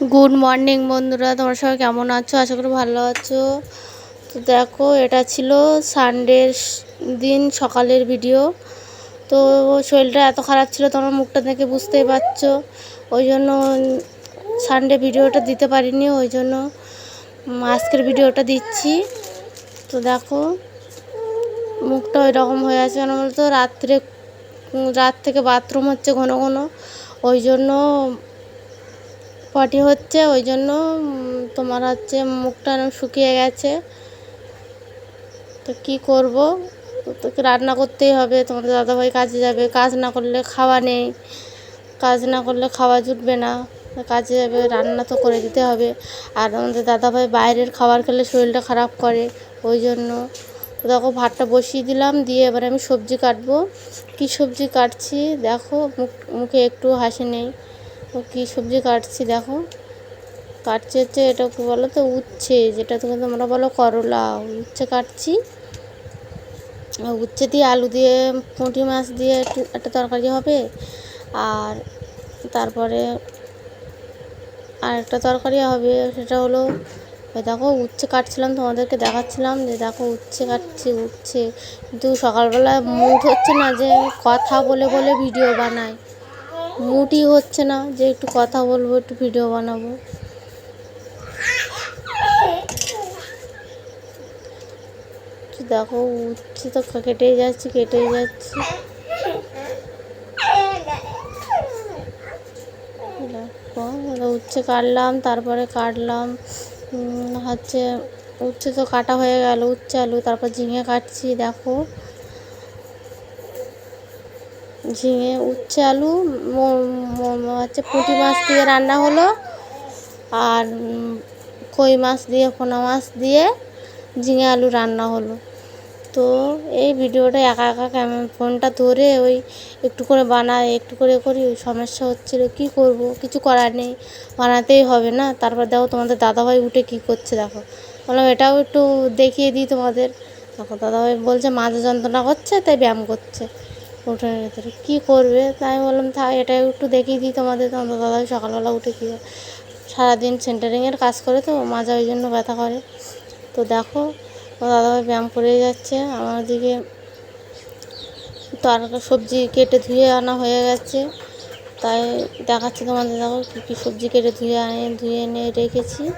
Good morning বন্ধুরা। তোমরা সবাই কেমন আছো? আশা করি ভালো আছো। তো দেখো, এটা ছিল সানডের দিন, সকালের ভিডিও তো শরীরটা এত খারাপ ছিল, তোমার মুখটা দেখে বুঝতেই পারছ। ওই জন্য সানডে ভিডিওটা দিতে পারিনি, ওই জন্য আজকের ভিডিওটা দিচ্ছি। তো দেখো, মুখটা ওই রকম হয়ে আছে কেন বলতো? রাত্রে, রাত থেকে বাথরুম হচ্ছে ঘন ঘন। ওই জন্য পটি হচ্ছে, ওই জন্য তোমার হচ্ছে মুখটা শুকিয়ে গেছে। তো কি করব? তোকে রান্না করতেই হবে, তোমাদের দাদাভাই কাজে যাবে। কাজ না করলে খাওয়া নেই। কাজ না করলে খাওয়া জুটবে না। কাজে যাবে, রান্না তো করে দিতে হবে। আর আমাদের দাদাভাই বাইরের খাবার খেলে শরীরটা খারাপ করে, ওই জন্য। তো দেখো, ভাতটা বসিয়ে দিলাম, দিয়ে এবার আমি সবজি কাটবো। কি সবজি কাটছি? দেখো মুখে একটু হাসি নেই। তো কী সবজি কাটছি দেখো। কাটছি হচ্ছে এটা কি বলো তো উচ্ছে, যেটা তুমি তোমরা বলো করলা, উচ্ছে কাটছি। উচ্ছে দিয়ে আলু দিয়ে, পুঁটি মাছ দিয়ে একটু একটা তরকারি হবে। আর তারপরে আর একটা তরকারি হবে, সেটা হলো দেখো উচ্ছে কাটছিলাম, তোমাদেরকে দেখাচ্ছিলাম যে দেখো উচ্ছে কাটছি, উচ্ছে। কিন্তু সকালবেলা মুড হচ্ছে না যে কথা বলে বলে ভিডিও বানাই মুডই হচ্ছে না, যে একটু কথা বলব, একটু ভিডিও বানাবো। দেখো উচ্ছে তো কেটেই যাচ্ছে কেটেই যাচ্ছে। উচ্ছে কাটলাম, তারপরে কাটলাম। হচ্ছে উচ্ছে তো, কাটা হয়ে গেল উচ্ছে আলু, তারপর ঝিঙে কাটছি, দেখো। ঝিঙে, উচ্ছে, আলু হচ্ছে পুঁটি মাছ দিয়ে রান্না হলো। আর কই মাছ দিয়ে, পোনা মাছ দিয়ে ঝিঙে, আলু রান্না হলো। তো এই ভিডিওটা একা একা ক্যামেরা ফোনটা ধরে ওই একটু করে বানাই, একটু করে করি, ওই সমস্যা হচ্ছিল, কী করব? কিছু করার নেই, বানাতেই হবে না। তারপর দেখো তোমাদের দাদাভাই উঠে কী করছে, দেখো। বললাম, এটাও একটু দেখিয়ে দিই তোমাদের। দেখো, দাদাভাই বলছে মাথা যন্ত্রণা করছে, তাই ব্যায়াম করছে। উঠোনের ভেতরে কী। করবে? তাই বললাম, থাক এটা একটু দেখিয়ে দিই তোমাদের। তোমাদের দাদা সকালবেলা উঠে কী। সারাদিন সেন্টারিংয়ের কাজ করে তো, মাজা ওই জন্য ব্যথা করে। তো দেখো দাদাভাই ব্যায়াম করে যাচ্ছে। আমার দিকে তরকা, সবজি কেটে ধুয়ে আনা হয়ে গেছে। তাই দেখাচ্ছি তোমাদের, দেখো কী কী সবজি কেটে ধুয়ে আনে, ধুয়ে এনে রেখেছি।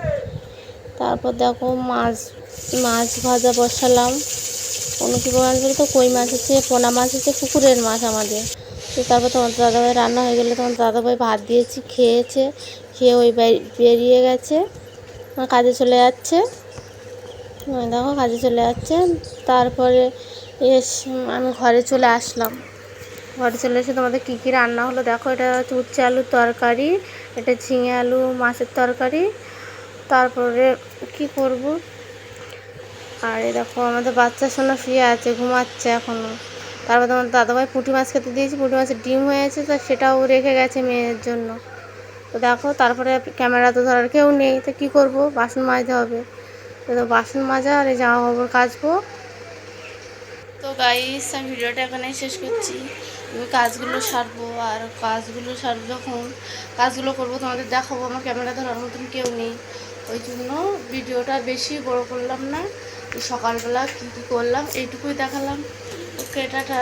তারপর দেখো মাছ মাছ ভাজা বসালাম। কোনো কী মাছ বলতো কই মাছ হচ্ছে, পোনা মাছ হচ্ছে, পুকুরের মাছ আমাদের। তো তারপর তোমার দাদাভাই রান্না হয়ে গেলে তোমার দাদাভাই ভাত দিয়েছি, খেয়েছে, খেয়ে ওই বেরিয়ে গেছে কাজে চলে যাচ্ছে। দেখো, কাজে চলে যাচ্ছে। তারপরে এস, আমি ঘরে চলে আসলাম। ঘরে চলে এসে তোমাদের কী কী রান্না হলো দেখো, এটা হচ্ছে উচ্ছে আলুর তরকারি, এটা ঝিঙে আলু, মাছের তরকারি। তারপরে কি করব? আর দেখো, আমাদের বাচ্চা সোনা শুয়ে আছে, ঘুমাচ্ছে এখনও তারপর তোমার দাদাভাই পুঁটি মাছ খেতে দিয়েছি, পুঁটি মাছের ডিম হয়েছে তো সেটাও রেখে গেছে মেয়ের জন্য। তো দেখো, তারপরে ক্যামেরা তো ধরার কেউ নেই, তো কী করব? বাসন মাজতে হবে। তো বাসন মাজা আর এই জামা কাপড় কাচবো। তো গাইস আমি ভিডিওটা এখানেই শেষ করছি। আমি কাজগুলো সারবো, আর কাজগুলো সারবো যখন, কাজগুলো করব, তোমাদের দেখাবো, আমার ক্যামেরা ধরার মতন কেউ নেই। ওই জন্য ভিডিওটা বেশি বড় করলাম না, সকালবেলা কী কী করলাম, এইটুকুই দেখালাম। Okay, tata.